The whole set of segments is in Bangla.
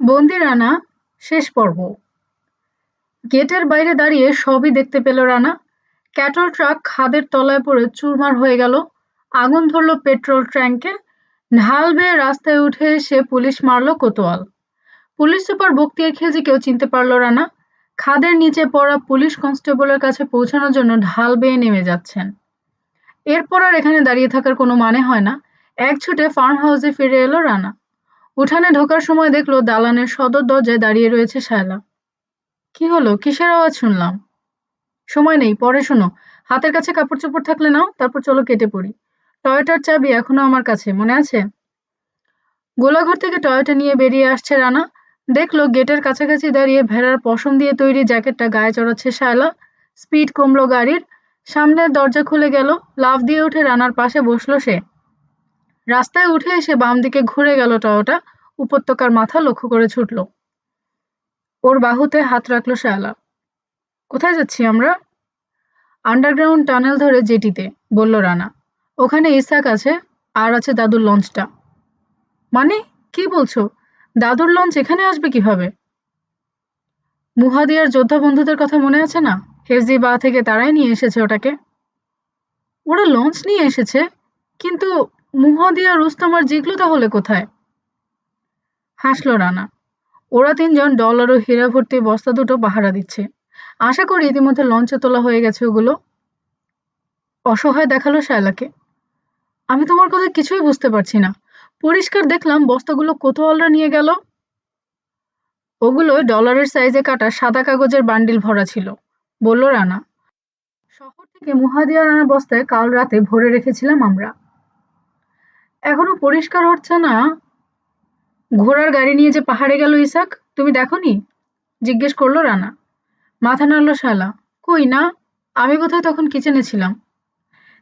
বন্দি রানা, শেষ পর্ব। গেটের বাইরে দাঁড়িয়ে সবই দেখতে পেল রানা। ক্যাটল ট্রাক খাদের তলায় পড়ে চুরমার হয়ে গেল। আগুন ধরল পেট্রোল ট্যাঙ্কে। ঢাল বেয়ে রাস্তায় উঠে এসে পুলিশ মারল কোতোয়াল। পুলিশ সুপার বক্তিয়ার খিলজিকেও চিনতে পারল রানা। খাদের নিচে পড়া পুলিশ কনস্টেবলের কাছে পৌঁছানোর জন্য ঢাল বেয়ে নেমে যাচ্ছেন। এরপর আর এখানে দাঁড়িয়ে থাকার কোনো মানে হয় না। এক ছুটে ফার্ম হাউসে ফিরে এলো রানা। উঠানে ঢোকার সময় দেখল দালানের সদর দরজায় দাঁড়িয়ে রয়েছে শায়লা। কি হলো? কিসের আওয়াজ শুনলাম? সময় নেই, পরে শোনো। হাতের কাছে কাপড় চোপড় থাকলে নাও, তারপর চলো কেটে পড়ি। টয়টার চাবি এখনও আমার কাছে, মনে আছে? গোলাঘর থেকে টয়টা নিয়ে বেরিয়ে আসছে রানা। দেখল গেটের কাছাকাছি দাঁড়িয়ে ভেড়ার পশম দিয়ে তৈরি জ্যাকেটটা গায়ে চড়াচ্ছে শায়লা। স্পিড কমলো গাড়ির। সামনের দরজা খুলে গেল। লাফ দিয়ে উঠে রানার পাশে বসল সে। রাস্তায় উঠে এসে বাম দিকে ঘুরে গেল টয়োটা, উপত্যকার মাথা লক্ষ্য করে ছুটল। ওর বাহুতে হাত রাখল শায়লা। কোথায় যাচ্ছি আমরা? আন্ডারগ্রাউন্ড টানেল ধরে জেটিতে, বলল রানা। ওখানে ইসাক আছে, আর আছে দাদুর লঞ্চটা। মানে? কি বলছো? দাদুর লঞ্চ এখানে আসবে কীভাবে? মুহাদিয়ার যোদ্ধা বন্ধুদের কথা মনে আছে না? হেজি বা থেকে তারাই নিয়ে এসেছে ওটাকে? ওরা লঞ্চ নিয়ে এসেছে, কিন্তু মুহাদিয়া রুস্তম আর তাহলে কোথায়? হাসলো রানা। ওরা তিনজন ডলার ও হীরা ভর্তি বস্তা দুটো পাহারা দিচ্ছে। আশা করি ইতিমধ্যে লঞ্চে তোলা হয়ে গেছে ওগুলো। অসহায় দেখাল শায়লাকে। আমি তোমার কথা কিছুই বুঝতে পারছি না। পরিষ্কার দেখলাম বস্তাগুলো কোতোয়ালরা নিয়ে গেল। ওগুলো ডলারের সাইজে কাটা সাদা কাগজের বান্ডিল ভরা ছিল, বলল রানা। শহর থেকে মুহাদিয়া রানা বস্তায় কাল রাতে ভরে রেখেছিলাম আমরা। এখনও পরিষ্কার হচ্ছে না। ঘোড়ার গাড়ি নিয়ে যে পাহাড়ে গেল ইসাক, তুমি দেখনি? জিজ্ঞেস করল রানা। মাথা নাড়ল শালা। কই না? আমি বোধহয় তখন কিচেনে ছিলাম।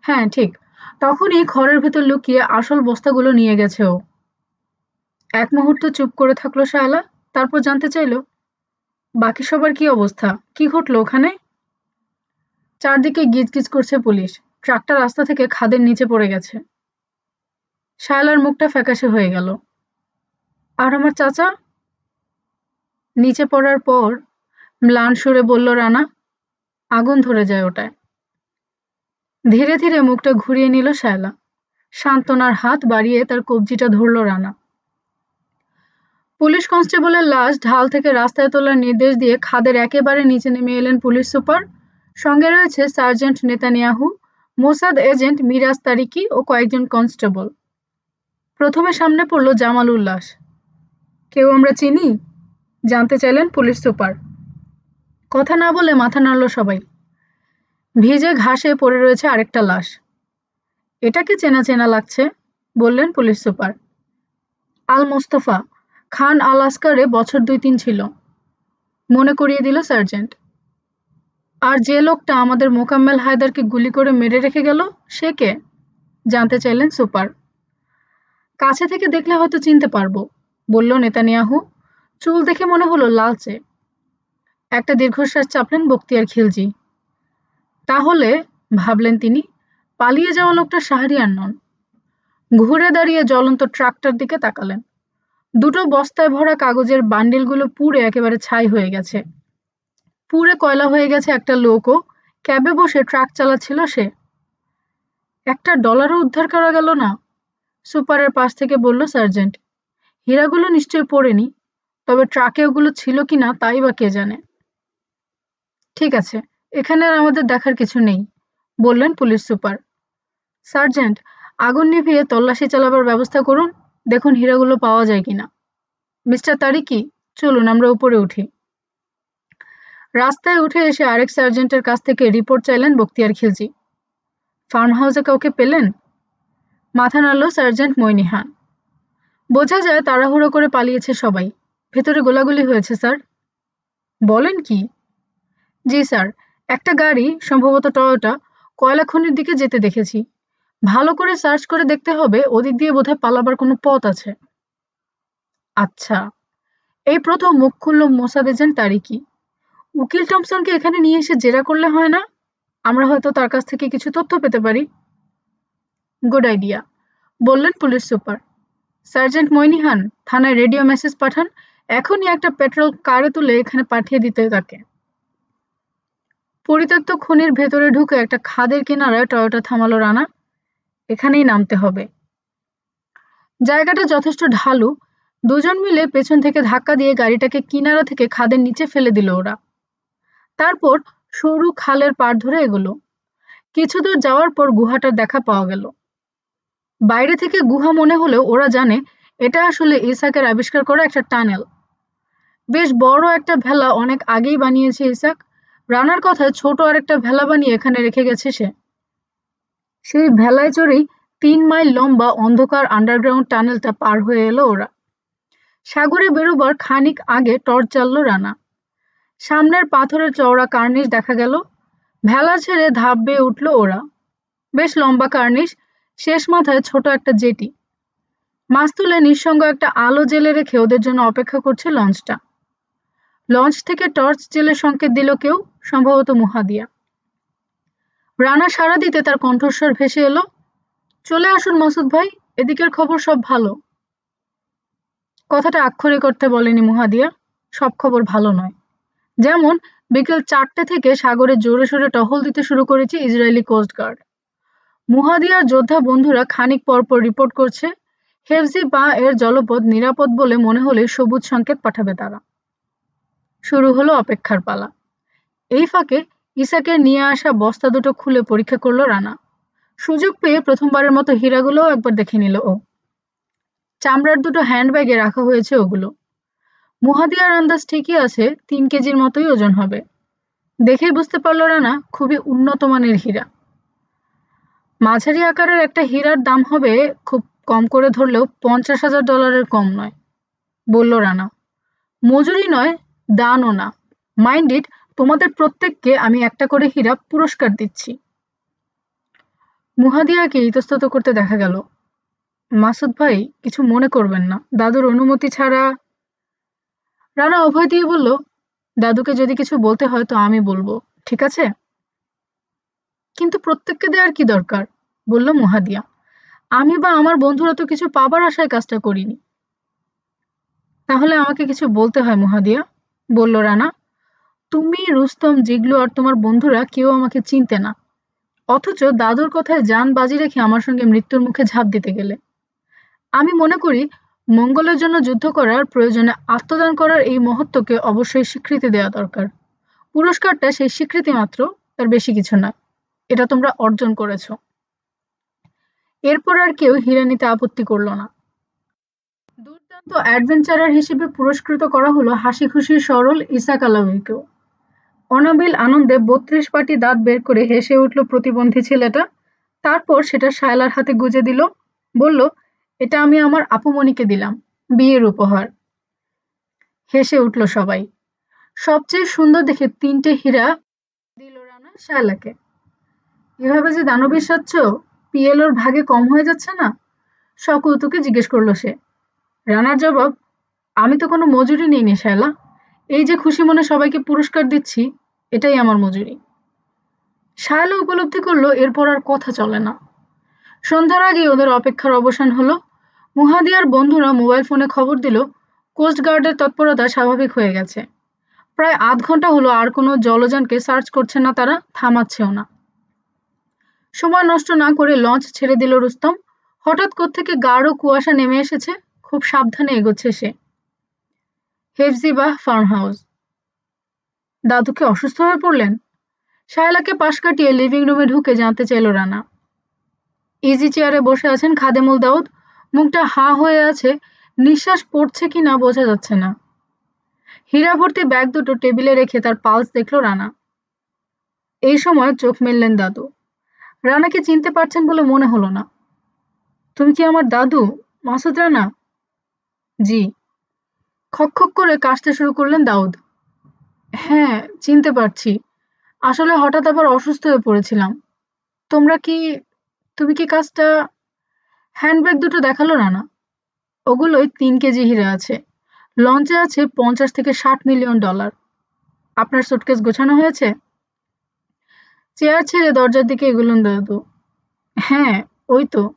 হ্যাঁ ঠিক। তখনই খড়ের ভেতর লুকিয়ে আসল বস্তাগুলো নিয়ে গেছে ও। এক মুহূর্ত চুপ করে থাকল শালা, তারপর জানতে চাইল, বাকি সবার কি অবস্থা? কি ঘটলো ওখানে? চারদিকে গিজগিজ করছে পুলিশ। ট্রাকটা রাস্তা থেকে খাদের নিচে পড়ে গেছে। শায়লার মুখটা ফ্যাকাশে হয়ে গেল। আর আমার চাচা? নিচে পড়ার পর ম্লান সুরে বলল, রানা, আগুন ধরে যায় ওটায়। ধীরে ধীরে মুখটা ঘুরিয়ে নিল শায়লা। সান্ত্বনার হাত বাড়িয়ে তার কবজিটা ধরল রানা। পুলিশ কনস্টেবলের লাশ ঢাল থেকে রাস্তায় তোলার নির্দেশ দিয়ে খাদের একেবারে নিচে নেমে এলেন পুলিশ সুপার। সঙ্গে রয়েছে sergeant Netanyahu, Mossad agent Miraj Tariki ও কয়েকজন কনস্টেবল। প্রথমে সামনে পড়ল জামাল উল্লাস। কেউ আমরা চিনি? জানতে চাইলেন পুলিশ সুপার। কথা না বলে মাথা নাড়ল সবাই। ভিজে ঘাসে পড়ে রয়েছে আরেকটা লাশ। এটাকে চেনা চেনা লাগছে? বললেন পুলিশ সুপার। আল মোস্তফা খান আলাস্কারে বছর দুই তিন ছিল। মনে করিয়ে দিল সার্জেন্ট। আর যে লোকটা আমাদের মোকাম্মেল হায়দারকে গুলি করে মেরে রেখে গেল, সে কে? জানতে চাইলেন সুপার। কাছে থেকে দেখলে হয়তো চিনতে পারব, বলল নেতানিয়াহু। চুল দেখে মনে হলো লালচে। একটা দীর্ঘশ্বাস চাপলেন বক্তিয়ার খিলজি। তাহলে, ভাবলেন তিনি, পালিয়ে যাওয়া লোকটা শাহরিয়ার নন। ঘুরে দাঁড়িয়ে জ্বলন্ত ট্রাকটার দিকে তাকালেন। দুটো বস্তায় ভরা কাগজের বান্ডিলগুলো পুড়ে একেবারে ছাই হয়ে গেছে। পুড়ে কয়লা হয়ে গেছে একটা লোকও, ক্যাবে বসে ট্রাক চালাচ্ছিল সে। একটা ডলারও উদ্ধার করা গেল না। সুপারের পাশ থেকে বলল, সার্জেন্ট, হীরাগুলো নিশ্চয়ই পড়েনি, তবে ট্রাকে ওগুলো ছিল কিনা তাই বা কে জানে? ঠিক আছে, এখানে আর আমাদের দেখার কিছু নেই, বললেন পুলিশ সুপার। সার্জেন্ট, আগুন নিভিয়ে তল্লাশি চালাবার ব্যবস্থা করুন, দেখুন হীরাগুলো পাওয়া যায় কিনা মিস্টার তারিকি, চলুন আমরা উপরে উঠি। রাস্তায় উঠে এসে আরেক সার্জেন্টের কাছ থেকে রিপোর্ট চাইলেন বক্তিয়ার খিলজি। ফার্ম হাউসে কাউকে পেলেন? মাথা নাড়ল সার্জেন্ট মৈনিহান। বোঝা যায় তাড়াহুড়ো করে পালিয়েছে সবাই। ভেতরে গোলাগুলি হয়েছে, স্যার। বলেন কি? জি, স্যার। একটা গাড়ি, সম্ভবত টয়োটা, কয়লা খনির দিকে যেতে দেখেছি। ভালো করে সার্চ করে দেখতে হবে, ওদিক দিয়ে বোধহয় পালাবার কোনো পথ আছে। আচ্ছা। এই প্রথম মুখ খুলল মোসাদ এজেন্ট তারিকি। উকিল টমসনকে এখানে নিয়ে এসে জেরা করলে হয় না? আমরা হয়তো তার কাছ থেকে কিছু তথ্য পেতে পারি। গুড আইডিয়া বললেন পুলিশ সুপার। সার্জেন্ট মইনিহান থানায় রেডিও মেসেজ পাঠান, এখনই একটা পেট্রোল কারে তুলে এখানে পাঠিয়ে দিতে তাকে। পরিত্যক্ত খনির ভেতরে ঢুকে একটা খাদের কিনারায় টয়োটা থামালো রানা। এখানেই নামতে হবে। জায়গাটা যথেষ্ট ঢালু। দুজন মিলে পেছন থেকে ধাক্কা দিয়ে গাড়িটাকে কিনারা থেকে খাদের নিচে ফেলে দিল ওরা। তারপর সরু খালের পাড় ধরে এগোলো। কিছু দূর যাওয়ার পর গুহাটার দেখা পাওয়া গেল। বাইরে থেকে গুহা মনে হলেও ওরা জানে এটা আসলে ইসাকের আবিষ্কার করা একটা টানেল। বেশ বড় একটা ভেলা অনেক আগেই বানিয়েছে ইসাক। রানার কথায় ছোট আরেকটা ভেলা বানিয়ে এখানে রেখে গেছে সে। সেই ভেলায় চড়েই তিন মাইল লম্বা অন্ধকার আন্ডারগ্রাউন্ড টানেলটা পার হয়ে এলো ওরা। সাগরে বেরোবার খানিক আগে টর্চ জ্বাললো রানা। সামনের পাথরের চওড়া কার্নিশ দেখা গেল। ভেলা ছেড়ে ধাপ বেয়ে উঠল ওরা। বেশ লম্বা কার্নিশ শেষ মাথায় ছোট একটা জেটি। মাছ তুলে নিঃসঙ্গ একটা আলো জেলে রেখে ওদের জন্য অপেক্ষা করছে লঞ্চটা। লঞ্চ থেকে টর্চ জেলে সংকেত দিল কেউ, সম্ভবত মুহাদিয়া। রানা সাড়া দিতে তার কণ্ঠস্বর ভেসে এলো, চলে আসুন মাসুদ ভাই, এদিকের খবর সব ভালো। কথাটা আক্ষরিক করতে বলেনি মুহাদিয়া, সব খবর ভালো নয়। যেমন, বিকেল চারটে থেকে সাগরে জোরে সোরে টহল দিতে শুরু করেছে ইসরায়েলি কোস্টগার্ড মুহাদিয়ার যোদ্ধা বন্ধুরা খানিক পরপর রিপোর্ট করছে, হেফজি বা এর জলপথ নিরাপদ বলে মনে হলে সবুজ সংকেত পাঠাবে তারা। শুরু হলো অপেক্ষার পালা। এই ফাঁকে ইসাকের নিয়ে আসা বস্তা দুটো খুলে পরীক্ষা করল রানা। সুযোগ পেয়ে প্রথমবারের মতো হীরাগুলোও একবার দেখে নিল ও। চামড়ার দুটো হ্যান্ডব্যাগে রাখা হয়েছে ওগুলো। মুহাদিয়ার আন্দাজ ঠিকই আছে, তিন কেজির মতোই ওজন হবে। দেখেই বুঝতে পারল রানা, খুবই উন্নত মানের হীরা। মাঝারি আকারের একটা হীরার দাম হবে খুব কম করে ধরলেও পঞ্চাশ হাজার ডলারের কম নয়, বলল রানা। মজুরি নয়, দানও না। মাইন্ড ইট, তোমাদের প্রত্যেককে আমি একটা করে হীরা পুরস্কার দিচ্ছি। মুহাদিয়াকে ইতস্তত করতে দেখা গেল। মাসুদ ভাই, কিছু মনে করবেন না। দাদুর অনুমতি ছাড়া রানা অভয় দিয়ে বলল, দাদুকে যদি কিছু বলতে হয় তো আমি বলব। ঠিক আছে? কিন্তু প্রত্যেককে দেওয়ার কি দরকার? বলল মুহাদিয়া। আমি বা আমার বন্ধুরা তো কিছু পাবার আশায় কাজটা করিনি। তাহলে আমাকে কিছু বলতে হয় মুহাদিয়া? বলল রানা, তুমি, রুস্তম, জিগলু আর তোমার বন্ধুরা কেউ আমাকে চিনতে না। অথচ দাদুর কথায় যান বাজি রেখে আমার সঙ্গে মৃত্যুর মুখে ঝাঁপ দিতে গেলে। আমি মনে করি, মঙ্গলের জন্য যুদ্ধ করার প্রয়োজনে আত্মদান করার এই মহত্বকে অবশ্যই স্বীকৃতি দেওয়া দরকার। পুরস্কারটা সেই স্বীকৃতি মাত্র, তার বেশি কিছু না। এটা তোমরা অর্জন করেছ। এরপর আর কেউ হীরা নিতে আপত্তি করল না। দুর্দান্ত অ্যাডভেঞ্চারার হিসেবে পুরস্কৃত করা হলো হাসি খুশি সরল ইসাক আলাউইকেও অনাবিল আনন্দে বত্রিশ পাটি দাঁত বের করে হেসে উঠল প্রতিবন্ধী ছেলেটা। তারপর সেটা শায়লার হাতে গুজে দিল, বলল, এটা আমি আমার আপুমণিকে দিলাম, বিয়ের উপহার। হেসে উঠল সবাই। সবচেয়ে সুন্দর দেখে তিনটে হীরা দিল রানা শায়লাকে। এভাবে যে দানবীর সাচ্ছ পিএলওর ভাগে কম হয়ে যাচ্ছে না? সকৌতুকে জিজ্ঞেস করল সে। রানার জবাব, আমি তো কোনো মজুরি নেইনি, শায়লা। এই যে খুশি মনে সবাইকে পুরস্কার দিচ্ছি, এটাই আমার মজুরি। শায়লা উপলব্ধি করল, এরপর আর কথা চলে না। সন্ধ্যার আগে ওদের অপেক্ষার অবসান হলো। মুহাদিয়ার বন্ধুরা মোবাইল ফোনে খবর দিল কোস্টগার্ডের তৎপরতা স্বাভাবিক হয়ে গেছে। প্রায় আধ ঘণ্টা হলো আর কোনো জলযানকে সার্চ করছে না তারা, থামাচ্ছেও না। সময় নষ্ট না করে লঞ্চ ছেড়ে দিল রুস্তম। হঠাৎ থেকে গাঢ় কুয়াশা নেমে এসেছে, খুব সাবধানে এগোচ্ছে সে। হেফজিবাহ ফার্ম হাউস দাদুকে অসুস্থ হয়ে পড়লেন? শায়লাকে পাশ কাটিয়ে লিভিং রুমে ঢুকে জানতে চাইল রানা। ইজি চেয়ারে বসে আছেন খাদেমুল দাউদ। মুখটা হা হয়ে আছে, নিঃশ্বাস পড়ছে কি না বোঝা যাচ্ছে না। হীরা ভর্তি ব্যাগ দুটো টেবিলে রেখে তার পালস দেখল রানা। এই সময় চোখ মেললেন দাদু। রানাকে চিনতে পারছেন বলে মনে হলো না। তুমি কি আমার দাদু, মাসুদ রানা? জি। খক করে কাশতে শুরু করলেন দাউদ। হ্যাঁ চিনতে পারছি। আসলে হঠাৎ আবার অসুস্থ হয়ে পড়েছিলাম। তোমরা কি, তুমি কি কাজটা, হ্যান্ডব্যাগ দুটো দেখাল রানা? ওগুলোই তিন কেজি হিরে আছে। লঞ্চে আছে পঞ্চাশ থেকে ষাট মিলিয়ন ডলার। আপনার সুটকেস গোছানো হয়েছে? চেয়ার ছেড়ে দরজার দিকে এগুলো দাদু। হ্যাঁ ওই তো।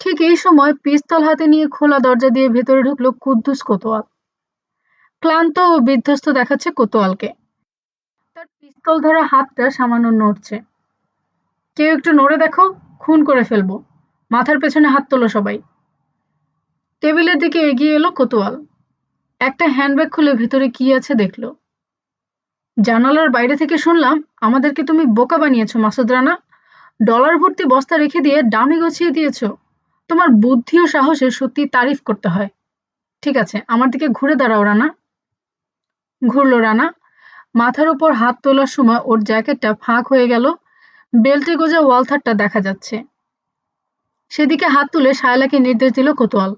ঠিক এই সময় পিস্তল হাতে নিয়ে খোলা দরজা দিয়ে ভেতরে ঢুকলো কুদ্দুস কোতোয়াল। ক্লান্ত ও বিধ্বস্ত দেখাচ্ছে কোতোয়ালকে। তার পিস্তল ধরা হাতটা সামান্য নড়ছে। কেউ একটু নড়ে দেখো, খুন করে ফেলব। মাথার পেছনে হাত তোলো সবাই। টেবিলের দিকে এগিয়ে এলো কোতোয়াল। একটা হ্যান্ডব্যাগ খুলে ভেতরে কি আছে দেখল। জানালার বাইরে থেকে শুনলাম, আমাদেরকে তুমি বোকা বানিয়েছো, মাসুদ রানা। ডলার ভর্তি বস্তা রেখে দিয়ে ডামি গছিয়ে দিয়েছ। তোমার বুদ্ধি ও সাহসে সত্যি তারিফ করতে হয়। ঠিক আছে, আমার দিকে ঘুরে দাঁড়াও, রানা। ঘুরল রানা। মাথার উপর হাত তোলার সময় ওর জ্যাকেটটা ফাঁক হয়ে গেল। বেল্টে গোজা ওয়ালথারটা দেখা যাচ্ছে। সেদিকে হাত তুলে শায়লাকে নির্দেশ দিল কোতোয়াল।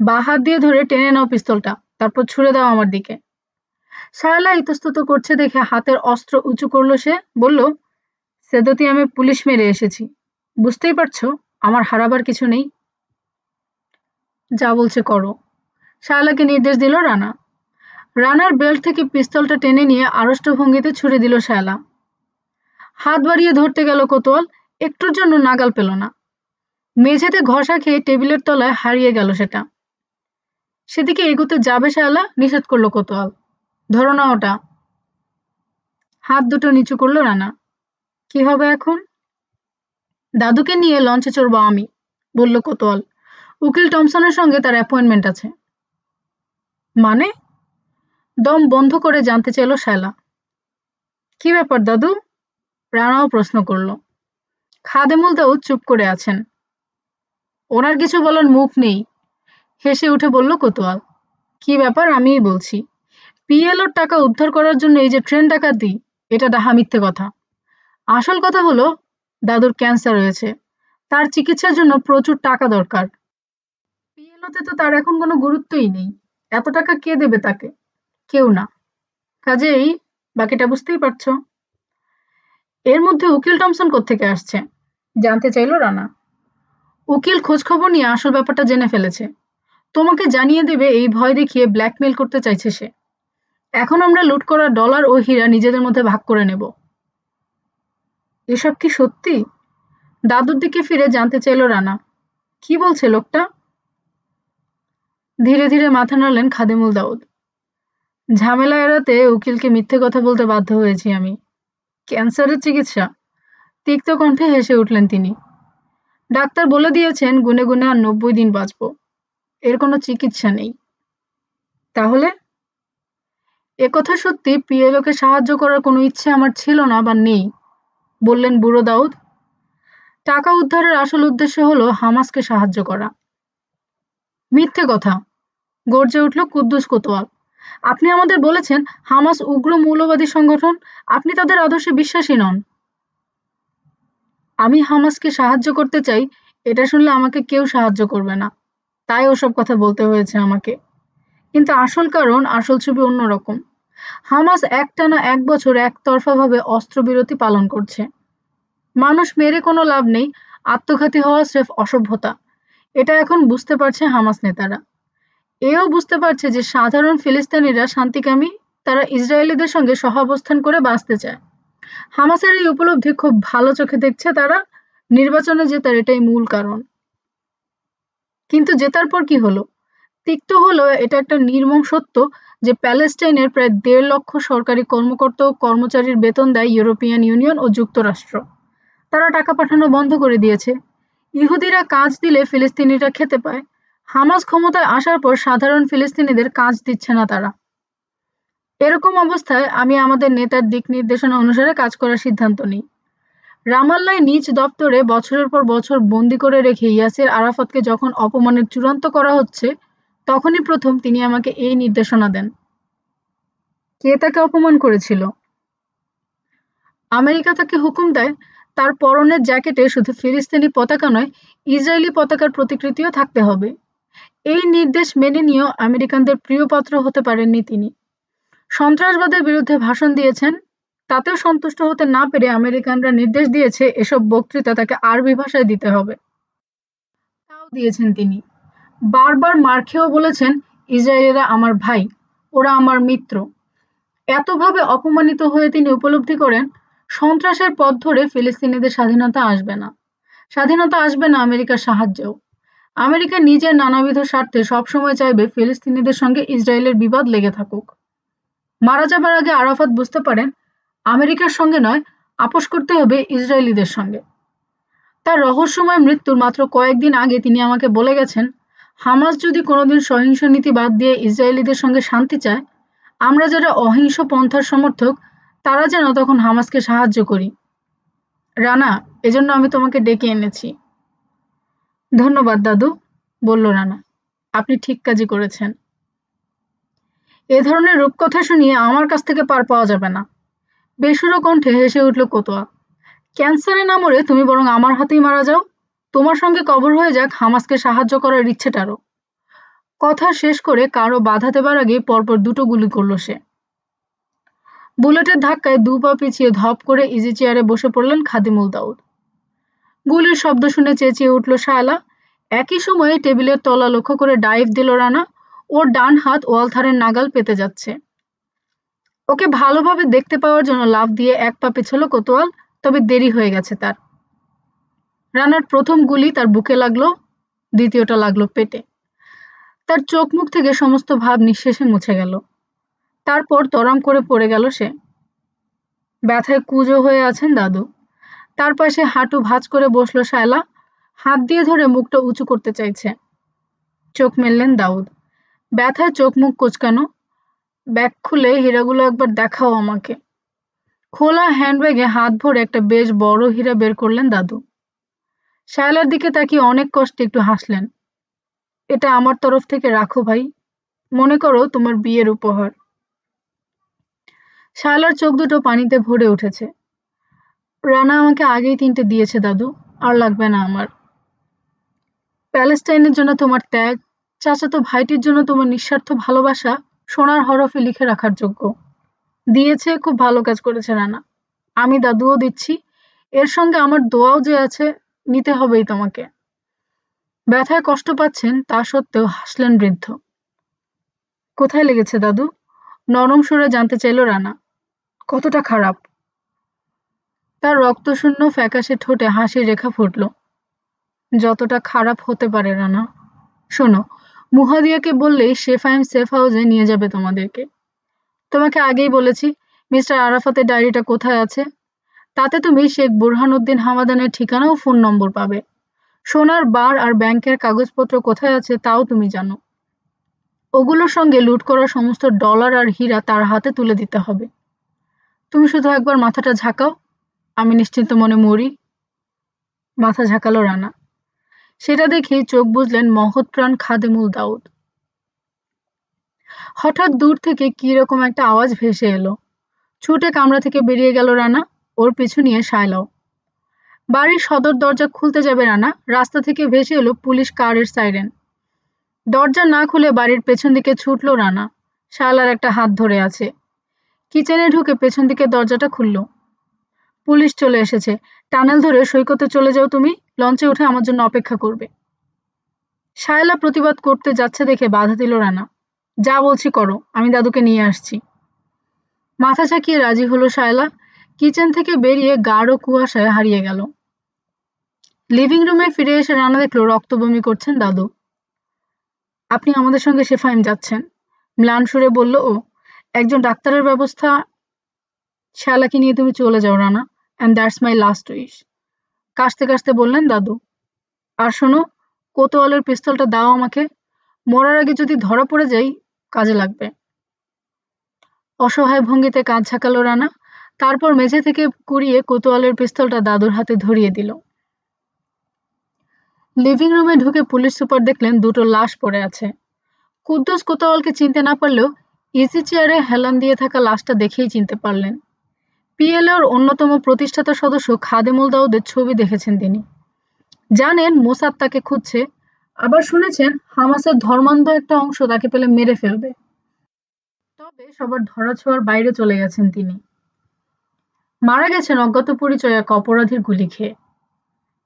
বা হাত দিয়ে ধরে টেনে নাও পিস্তলটা, তারপর ছুড়ে দাও আমার দিকে। শায়লা ইতস্তত করছে দেখে হাতের অস্ত্র উঁচু করল সে। বলল, সেদতি, আমি পুলিশ মেরে এসেছি। বুঝতেই পারছ, আমার হারাবার কিছু নেই। যা বলছে করো শায়লাকে নির্দেশ দিল রানা। রানার বেল্ট থেকে পিস্তলটা টেনে নিয়ে আড়ষ্ট ভঙ্গিতে ছুড়ে দিল শায়লা হাত বাড়িয়ে ধরতে গেল কোতোয়াল, একটুর জন্য নাগাল পেল না। মেঝেতে ঘষা খেয়ে টেবিলের তলায় হারিয়ে গেল সেটা। সেদিকে এগুতে যাবে শায়লা নিষেধ করল কোতোয়াল। ধরো না ওটা। হাত দুটো নিচু করল রানা। কি হবে এখন? দাদুকে নিয়ে লঞ্চে চড়বো আমি, বলল কোতোয়াল। উকিল টমসনের সঙ্গে তার অ্যাপয়েন্টমেন্ট আছে। মানে? দম বন্ধ করে জানতে চাইল শ্যালা। কি ব্যাপার দাদু? রানাও প্রশ্ন করল। খাদেমুল দাউদ চুপ করে আছেন। ওনার কিছু বলার মুখ নেই। হেসে উঠে বলল কোতোয়াল, কি ব্যাপার আমিই বলছি। পিএলওর টাকা উদ্ধার করার জন্য এই যে ট্রেন ডাকাতি, এটা ডাহা মিথ্যে কথা। আসল কথা হলো, দাদুর ক্যান্সার হয়েছে। তার চিকিৎসার জন্য প্রচুর টাকা দরকার। পিএলওতে তো তার এখন কোনো গুরুত্বই নেই। এত টাকা কে দেবে তাকে? কেউ না। কাজেই বাকিটা বুঝতেই পারছ। এর মধ্যে উকিল টমসন কোত্থেকে আসছে? জানতে চাইল রানা। উকিল খোঁজখবর নিয়ে আসল ব্যাপারটা জেনে ফেলেছে। তোমাকে জানিয়ে দেবে, এই ভয় দেখিয়ে ব্ল্যাকমেল করতে চাইছে সে। এখন আমরা লুট করা ডলার ও হীরা নিজেদের মধ্যে ভাগ করে নেব। এসব কি সত্যি? দাদুর দিকে ফিরে জানতে চাইল রানা। কি বলছে লোকটা? ধীরে ধীরে মাথা নাড়লেন খাদেমুল দাউদ। ঝামেলা এড়াতে উকিলকে মিথ্যে কথা বলতে বাধ্য হয়েছি আমি। ক্যান্সারের চিকিৎসা। তিক্ত কণ্ঠে হেসে উঠলেন তিনি। ডাক্তার বলে দিয়েছেন, গুনে গুনে আর নব্বই দিন বাঁচব। এর কোনো চিকিৎসা নেই। তাহলে? একথা সত্যি পিএলওকে সাহায্য করার কোনো ইচ্ছে আমার ছিল না বা নেই, বললেন বুড়ো দাউদ। টাকা উদ্ধারের আসল উদ্দেশ্য হলো হামাসকে সাহায্য করা। মিথ্যে কথা, গর্জে উঠল কুদ্দুস কোতোয়াল। আপনি আমাদের বলেছেন হামাস উগ্র মৌলবাদী সংগঠন, আপনি তাদের আদর্শে বিশ্বাসী নন। আমি হামাসকে সাহায্য করতে চাই, এটা শুনলে আমাকে কেউ সাহায্য করবে না। তাই ওসব কথা বলতে হয়েছে আমাকে। কিন্তু আসল কারণ আসল ছবি অন্যরকম। হামাস একটানা এক বছর একতরফাভাবে অস্ত্রবিরতি পালন করছে। মানুষ মেরে কোনো লাভ নেই, আত্মঘাতী হওয়া স্রেফ অসভ্যতা। এটা এখন বুঝতে পারছে হামাস নেতারা। এও বুঝতে পারছে যে সাধারণ ফিলিস্তিনিরা শান্তিকামী, তারা ইসরায়েলিদের সঙ্গে সহাবস্থান করে বাঁচতে চায়। হামাসের এই উপলব্ধি খুব ভালো চোখে দেখছে তারা, নির্বাচনে জেতার এটাই মূল কারণ। কিন্তু জেতার পর কি হলো? তিক্ত হলো এটা একটা নির্মম সত্য যে প্যালেস্টাইনের প্রায় দেড় লক্ষ সরকারি কর্মকর্তা ও কর্মচারীর বেতন দেয় ইউরোপিয়ান ইউনিয়ন ও যুক্তরাষ্ট্র। তারা টাকা পাঠানো বন্ধ করে দিয়েছে। ইহুদিরা কাজ দিলে ফিলিস্তিনিরা খেতে পায়। হামাস ক্ষমতায় আসার পর সাধারণ ফিলিস্তিনিদের কাজ দিচ্ছে না তারা। এরকম অবস্থায় আমি আমাদের নেতার দিক নির্দেশনা অনুসারে কাজ করার সিদ্ধান্ত নিই। রামাল্লায় নিজ দপ্তরে বছরের পর বছর বন্দি করে রেখে ইয়াসির আরাফাতকে যখন অপমানের চূড়ান্ত করা হচ্ছে তখনই প্রথম তিনি আমাকে এই নির্দেশনা দেন। কে তাকে অপমান করেছিল? আমেরিকা তাকে হুকুম দেয়, তার পরনের জ্যাকেটে শুধু ফিলিস্তিনি পতাকা নয়, ইসরায়েলি পতাকার প্রতিকৃতিও থাকতে হবে। এই নির্দেশ মেনে নিয়েও আমেরিকানদের প্রিয় পাত্র হতে পারেননি তিনি। সন্ত্রাসবাদের বিরুদ্ধে ভাষণ দিয়েছেন, তাতেও সন্তুষ্ট হতে না পেরে আমেরিকানরা নির্দেশ দিয়েছে, এসব বক্তৃতা তাকে আরবি ভাষায় দিতে হবে। তাও দিয়েছেন তিনি। বারবার মার খেয়েও বলেছেন, ইসরায়েলেরা আমার ভাই, ওরা আমার মিত্র। এতভাবে অপমানিত হয়ে তিনি উপলব্ধি করেন, সন্ত্রাসের পথ ধরে ফিলিস্তিনিদের স্বাধীনতা আসবে না। স্বাধীনতা আসবে না আমেরিকার সাহায্যেও। আমেরিকা নিজের নানাবিধ স্বার্থে সবসময় চাইবে ফিলিস্তিনিদের সঙ্গে ইসরায়েলের বিবাদ লেগে থাকুক। মারা যাবার আগে আরাফাত বুঝতে পারেন, আমেরিকার সঙ্গে নয়, আপোষ করতে হবে ইসরায়েলিদের সঙ্গে। তার রহস্যময় মৃত্যুর মাত্র কয়েকদিন আগে তিনি আমাকে বলে গেছেন হামাস যদি কোনোদিন সহিংস নীতি বাদ দিয়ে ইসরায়েলিদের সঙ্গে শান্তি চায়, আমরা যারা অহিংস পন্থার সমর্থক, তারা যেন তখন হামাসকে সাহায্য করি। রানা, এজন্য আমি তোমাকে ডেকে এনেছি। ধন্যবাদ দাদু, বলল রানা। আপনি ঠিক কাজই করেছেন। এ ধরনের রূপকথা শুনিয়ে আমার কাছ থেকে পার পাওয়া যাবে না। বেসুরো কণ্ঠে হেসে উঠল কোতোয়া। ক্যান্সারে না মরে তুমি বরং আমার হাতেই মারা যাও। তোমার সঙ্গে কবর হয়ে যাক, হামাসকে সাহায্য করার ইচ্ছেটারও। কথা শেষ করে কারও বাধা দেবার আগে পরপর দুটো গুলি করল সে। বুলেটের ধাক্কায় দু পা পিছিয়ে ধপ করে ইজি চেয়ারে বসে পড়লেন খাদিমুল দাউদ। গুলির শব্দ শুনে চেঁচিয়ে উঠল শায়লা। একই সময়ে টেবিলের তলা লক্ষ্য করে ডাইভ দিল রানা। ওর ডান হাত ওয়ালথারের নাগাল পেতে যাচ্ছে। ওকে ভালোভাবে দেখতে পাওয়ার জন্য লাভ দিয়ে এক পা পেছলো কোতোয়াল, তবে দেরি হয়ে গেছে তার। রানার প্রথম গুলি তার বুকে লাগল, দ্বিতীয়টা লাগল পেটে। তার চোখ মুখ থেকে সমস্ত ভাব নিঃশেষে মুছে গেল। তারপর তরাম করে পড়ে গেল সে। ব্যথায় কুজো হয়ে আছেন দাদু। তার পাশে হাঁটু ভাঁজ করে বসল শায়লা। হাত দিয়ে ধরে মুখটা উঁচু করতে চাইছে। চোখ মেললেন দাউদ। ব্যথায় চোখ মুখ কোচকানো। ব্যাগ খুলে হীরাগুলো একবার দেখাও আমাকে। খোলা হ্যান্ডব্যাগে হাত ভরে একটা বেশ বড় হীরা বের করলেন দাদু। শায়লার দিকে তাকিয়ে অনেক কষ্টে একটু হাসলেন। এটা আমার তরফ থেকে রাখো ভাই। মনে করো তোমার বিয়ের উপহার। শায়লার চোখ দুটো পানিতে ভরে উঠেছে। রানা আমাকে আগেই তিনটে দিয়েছে, দাদু। আর লাগবে না আমার। প্যালেস্টাইনের জন্য তোমার ত্যাগ চাচাতো ভাইটির জন্য তোমার নিঃস্বার্থ ভালোবাসা, সোনার হরফে লিখে রাখার যোগ্য। দিয়েছে, খুব ভালো কাজ করেছে রানা। আমি দাদুও দিচ্ছি। এর সঙ্গে আমার দোয়াও যে আছে নিতে হবেই তোমাকে। ব্যথায় কষ্ট পাচ্ছেন তা সত্ত্বেও হাসলেন বৃদ্ধ। কোথায় লেগেছে দাদু? নরম সুরে জানতে চাইল রানা। কতটা খারাপ? তার রক্তশূন্য ফ্যাকাশে ঠোঁটে হাসির রেখা ফুটল। যতটা খারাপ হতে পারে রানা। শোনো, মুহাদিয়াকে বললেই শেফাইম সেফ হাউসে নিয়ে যাবে তোমাদেরকে। তোমাকে আগেই বলেছি, মিস্টার আরাফাতের ডায়েরিটা কোথায় আছে? তাতে তুমি শেখ বুরহানুদ্দিন হামাদানের ঠিকানা ও ফোন নম্বর পাবে। সোনার বার আর ব্যাংকের কাগজপত্র কোথায় আছে তাও তুমি জানো। ওগুলোর সঙ্গে লুট করা সমস্ত ডলার আর হীরা তার হাতে তুলে দিতে হবে। তুমি শুধু একবার মাথাটা ঝাঁকাও, আমি নিশ্চিন্ত মনে মরি। মাথা ঝাঁকালো রানা। সেটা দেখেই চোখ বুঝলেন মহৎ প্রাণ খাদেমুল দাউদ। হঠাৎ দূর থেকে কি রকম একটা আওয়াজ ভেসে এলো। ছুটে কামরা থেকে বেরিয়ে গেল রানা। ওর পিছু নিয়ে সায়লাও বাড়ির সদর দরজা খুলতে যাবে রানা। রাস্তা থেকে ভেসে এলো পুলিশ কারের সাইরেন। দরজা না খুলে বাড়ির পেছন দিকে ছুটল রানা। শায়লার একটা হাত ধরে আছে। কিচেনে ঢুকে পেছন দিকে দরজাটা খুলল। পুলিশ চলে এসেছে। টানেল ধরে সৈকতে চলে যাও তুমি। লঞ্চে উঠে আমার জন্য অপেক্ষা করবে। শায়লা প্রতিবাদ করতে যাচ্ছে দেখে বাধা দিল রানা। যা বলছি করো, আমি দাদুকে নিয়ে আসছি। মাথা ঝাঁকিয়ে রাজি হলো শায়লা। কিচেন থেকে বেরিয়ে গাঢ় কুয়াশায় হারিয়ে গেল। লিভিং রুমে ফিরে এসে রানা দেখল রক্তবমি করছেন দাদু। আপনি আমাদের সঙ্গে শেফাইম যাচ্ছেন। ম্লান সুরে বলল, ও, একজন ডাক্তারের ব্যবস্থা শ্যালাকে নিয়ে তুমি চলে যাও, Rana and that's my last wish কাশতে কাশতে বললেন দাদু, আর শোনো, কোতোয়ালের পিস্তলটা দাও আমাকে, মরার আগে যদি ধরা পড়ে যাই, কাজে লাগবে। অসহায় ভঙ্গিতে কাঁধ ঝাঁকালো রানা তারপর মেঝে থেকে কুড়িয়ে কোতোয়ালের পিস্তলটা দাদুর হাতে ধরিয়ে দিল। লিভিং রুমে ঢুকে পুলিশ সুপার দেখলেন দুটো লাশ পড়ে আছে। কুদ্দুস কোতোয়ালকে চিনতে না পারলেও ইজি চেয়ারে হেলান দিয়ে থাকা লাশটা দেখেই চিনতে পারলেন। পিএলওর অন্যতম প্রতিষ্ঠাতা সদস্য খাদেমুল দাউদের ছবি দেখেছেন তিনি। জানেন মোসাদ তাকে খুঁজছে, আবার শুনেছেন হামাসের ধর্মান্ধ একটা অংশ তাকে পেলে মেরে ফেলবে। তবে সবার ধরাছোঁয়ার বাইরে চলে গেছেন তিনি। মারা গেছেন অজ্ঞাত পরিচয় এক অপরাধীর গুলি খেয়ে।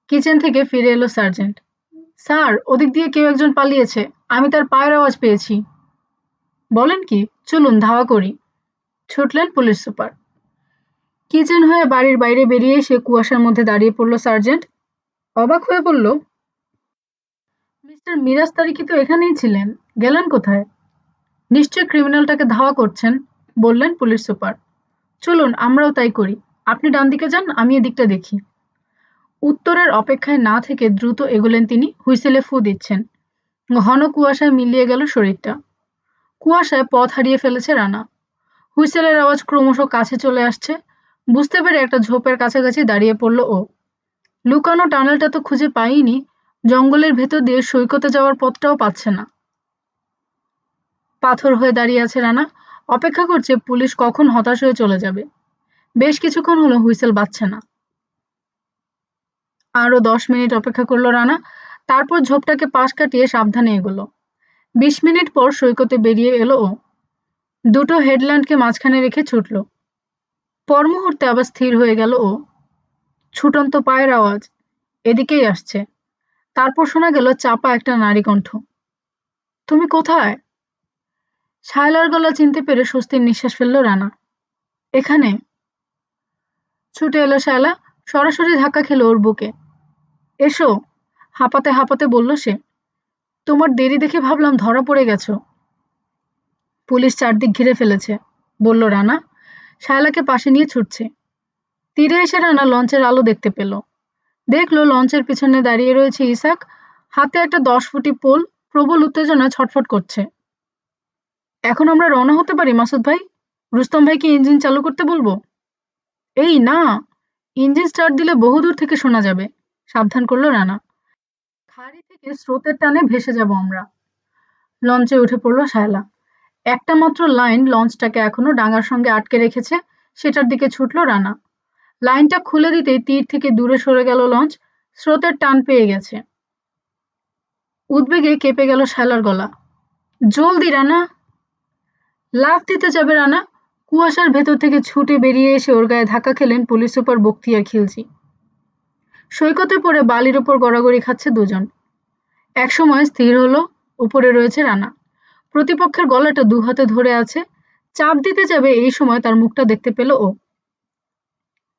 কিচেন থেকে ফিরে এলো সার্জেন্ট। স্যার, ওদিক দিয়ে কেউ একজন পালিয়েছে। আমি তার পায়ের আওয়াজ পেয়েছি। বলেন কি? চলুন, ধাওয়া করি। ছুটলেন পুলিশ সুপার। কিচেন হয়ে বাড়ির বাইরে বেরিয়ে সে কুয়াশার মধ্যে দাঁড়িয়ে পড়ল সার্জেন্ট। অবাক হয়ে বলল, মিস্টার মিরাজ তারিকি তো এখানেই ছিলেন? গেলেন কোথায়? নিশ্চয়ই ক্রিমিনালটাকে ধাওয়া করছেন, বললেন পুলিশ সুপার। চলুন, আমরাও তাই করি। আপনি ডান দিকে যান, আমি এদিকটা দেখি। উত্তরের অপেক্ষায় না থেকে দ্রুত এগোলেন তিনি, হুইসেলে ফু দিচ্ছেন। ঘন কুয়াশায় মিলিয়ে গেল শরীরটা। কুয়াশায় পথ হারিয়ে ফেলেছে রানা। হুইসেলের আওয়াজ ক্রমশ কাছে চলে আসছে। বুঝতে পেরে একটা ঝোপের কাছাকাছি দাঁড়িয়ে পড়ল ও। লুকানো টানেলটা তো খুঁজে পাইনি, জঙ্গলের ভেতর দিয়ে সৈকতে যাওয়ার পথটাও পাচ্ছে না। পাথর হয়ে দাঁড়িয়ে আছে রানা। অপেক্ষা করছে পুলিশ কখন হতাশ হয়ে চলে যাবে। বেশ কিছুক্ষণ হলো হুইসেল বাজছে না। আরও দশ মিনিট অপেক্ষা করল রানা, তারপর ঝোপটাকে পাশ কাটিয়ে সাবধানে এগোলো। বিশ মিনিট পর সৈকতে বেরিয়ে এলো ও। দুটো হেডল্যান্ডকে মাঝখানে রেখে ছুটল। পর মুহূর্তে আবার স্থির হয়ে গেল ও। ছুটন্ত পায়ের আওয়াজ এদিকেই আসছে। তারপর শোনা গেল চাপা একটা নারী কণ্ঠ। তুমি কোথায়? শায়লার গলা চিনতে পেরে স্বস্তির নিঃশ্বাস ফেলল রানা। এখানে। ছুটে এলো শায়লা। সরাসরি ধাক্কা খেলো ওর বুকে। এসো। হাঁপাতে হাঁপাতে বলল সে। তোমার দেরি দেখে ভাবলাম ধরা পড়ে গেছো। পুলিশ চারদিক ঘিরে ফেলেছে। বলল, রানা, শায়লাকে পাশে নিয়ে ছুটছে। তীরে এসে রানা লঞ্চের আলো দেখতে পেল। দেখল লঞ্চের পিছনে দাঁড়িয়ে রয়েছে ইসাক। হাতে একটা দশ ফুটি পোল। প্রবল উত্তেজনা ছটফট করছে। এখন আমরা রওনা হতে পারি, মাসুদ ভাই? রুস্তম ভাইকে ইঞ্জিন চালু করতে বলব? এই না, ইঞ্জিন স্টার্ট দিলে বহুদূর থেকে শোনা যাবে। সাবধান করল রানা। খাড়ি থেকে স্রোতের টানে ভেসে যাব আমরা। লঞ্চে উঠে পড়ল শায়লা। একটা মাত্র লাইন লঞ্চটাকে এখনও ডাঙার সঙ্গে আটকে রেখেছে, সেটার দিকে ছুটলো রানা। লাইনটা খুলে দিতেই তীর থেকে দূরে সরে গেল লঞ্চ, স্রোতের টান পেয়ে গেছে। উদ্বেগে কেঁপে গেল শায়লার গলা। জলদি রানা! লাফ দিতে যাবে রানা! কুয়াশার ভেতর থেকে ছুটে বেরিয়ে এসে ওর গায়ে ধাক্কা খেলেন পুলিশ সুপার বক্তিয়ার খিলজি। সৈকতে পড়ে বালির ওপর গড়াগড়ি খাচ্ছে দুজন। একসময় স্থির হলো, উপরে রয়েছে রানা। প্রতিপক্ষের গলাটা দু হাতে ধরে আছে, চাপ দিতে যাবে এই সময় তার মুখটা দেখতে পেল ও।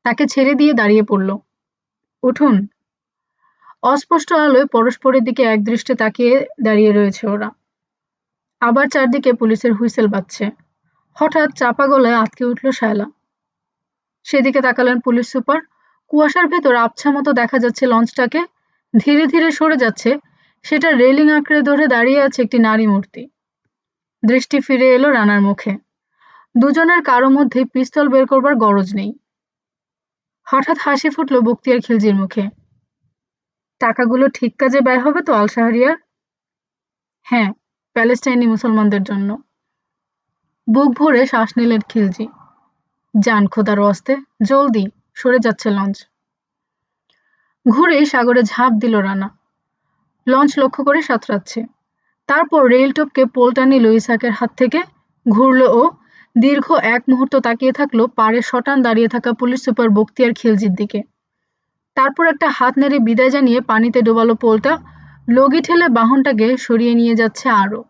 তাকে ছেড়ে দিয়ে দাঁড়িয়ে পড়ল। উঠুন। অস্পষ্ট আলোয় পরস্পরের দিকে একদৃষ্টে তাকিয়ে দাঁড়িয়ে রয়েছে ওরা। আবার চারদিকে পুলিশের হুইসেল বাজছে। হঠাৎ চাপা গলায় আটকে উঠল শায়লা। সেদিকে তাকালেন পুলিশ সুপার। কুয়াশার ভেতর আবছা মতো দেখা যাচ্ছে লঞ্চটাকে। ধীরে ধীরে সরে যাচ্ছে। সেটা রেলিং আঁকড়ে ধরে দাঁড়িয়ে আছে একটি নারী মূর্তি। দৃষ্টি ফিরে এলো রানার মুখে। দুজনের কারও মধ্যে পিস্তল বের করবার গরজ নেই। হঠাৎ হাসি ফুটল বক্তিয়ার খিলজির মুখে। টাকাগুলো ঠিক কাজে ব্যয় হবে তো আল শাহরিয়ার হ্যাঁ প্যালেস্টাইনি মুসলমানদের জন্য। বুক ভরে শ্বাস নিলেন খিলজি। যান খোদার অস্তে, জলদি সরে যাচ্ছে লঞ্চ। ঘুরে সাগরে ঝাঁপ দিল রানা। লঞ্চ লক্ষ্য করে সাঁতরাচ্ছে। তারপর রেল টপকে পোলটা নিল ইসাকের হাত থেকে ঘুরল ও দীর্ঘ এক মুহূর্ত তাকিয়ে থাকল পাড়ে শটান দাঁড়িয়ে থাকা পুলিশ সুপার বক্তিয়ার খিলজির দিকে। তারপর একটা হাত নেড়ে বিদায় জানিয়ে পানিতে ডোবালো পোলটা লগি ঠেলে বাহনটাকে সরিয়ে নিয়ে যাচ্ছে আরও।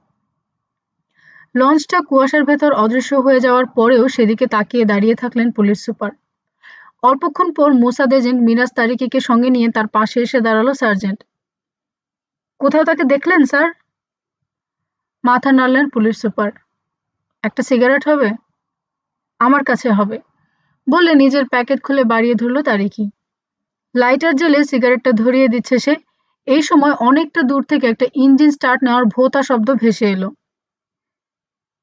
লঞ্চটা কুয়াশার ভেতর অদৃশ্য হয়ে যাওয়ার পরেও সেদিকে তাকিয়ে দাঁড়িয়ে থাকলেন পুলিশ সুপার। অল্পক্ষণ পর মোসাদ এজেন্ট মিরাজ তারিকিকে সঙ্গে নিয়ে তার পাশে এসে দাঁড়াল সার্জেন্ট। কোথাও তাকে দেখলেন, স্যার? মাথা নাড়লেন পুলিশ সুপার। একটা সিগারেট হবে? আমার কাছে হবে। বলে নিজের প্যাকেট খুলে বাড়িয়ে ধরল তারিকি। লাইটার জেলে সিগারেটটা ধরিয়ে দিচ্ছে সে। এই সময় অনেকটা দূর থেকে একটা ইঞ্জিন স্টার্ট নেওয়ার ভোতা শব্দ ভেসে এলো।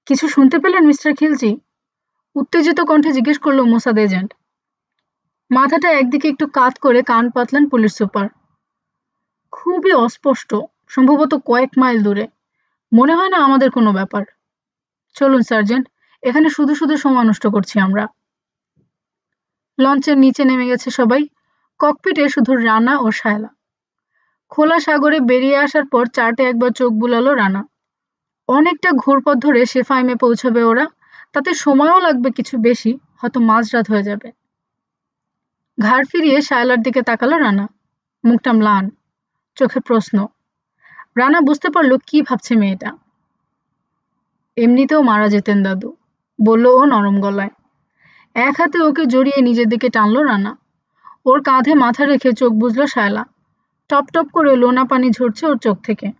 কিছু শুনতে পেলেন, মিস্টার খিলজি? উত্তেজিত কণ্ঠে জিজ্ঞেস করল মোসাদ এজেন্ট। মাথাটা একদিকে একটু কাত করে কান পাতলেন পুলিশ সুপার। খুবই অস্পষ্ট, সম্ভবত কয়েক মাইল দূরে। মনে হয় না আমাদের কোনো ব্যাপার। চলুন, সার্জেন্ট, এখানে শুধু শুধু সময় নষ্ট করছি আমরা। লঞ্চের নিচে নেমে গেছে সবাই। ককপিটে শুধু রানা ও শায়লা। খোলা সাগরে বেরিয়ে আসার পর চার্টে একবার চোখ বুলালো রানা। অনেকটা ঘুরপথ ধরে শেফাইমে পৌঁছাবে ওরা। তাতে সময়ও লাগবে কিছু বেশি, হয়তো মাঝরাত হয়ে যাবে। ঘাড় ফিরিয়ে শায়লার দিকে তাকালো রানা। মুখটা ম্লান, চোখে প্রশ্ন। রানা বুঝতে পারল কি ভাবছে মেয়েটা। এমনিতেও মারা যেতেন, দাদু, বলল ও নরম গলায়। এক হাতে ওকে জড়িয়ে নিজের দিকে টানলো রানা। ওর কাঁধে মাথা রেখে চোখ বুঝলো শায়লা। টপ টপ করে লোনা পানি ঝরছে ওর চোখ থেকে।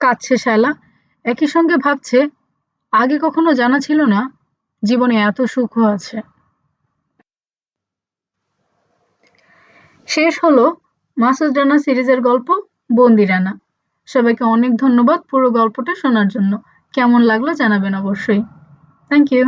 কাঁদছে শ্যালা একই সঙ্গে ভাবছে, আগে কখনো জানা ছিল না জীবনে এত সুখও আছে। শেষ হলো মাসুদ রানা সিরিজের গল্প বন্দি রানা। সবাইকে অনেক ধন্যবাদ পুরো গল্পটা শোনার জন্য। কেমন লাগল জানাবেন অবশ্যই। Thank you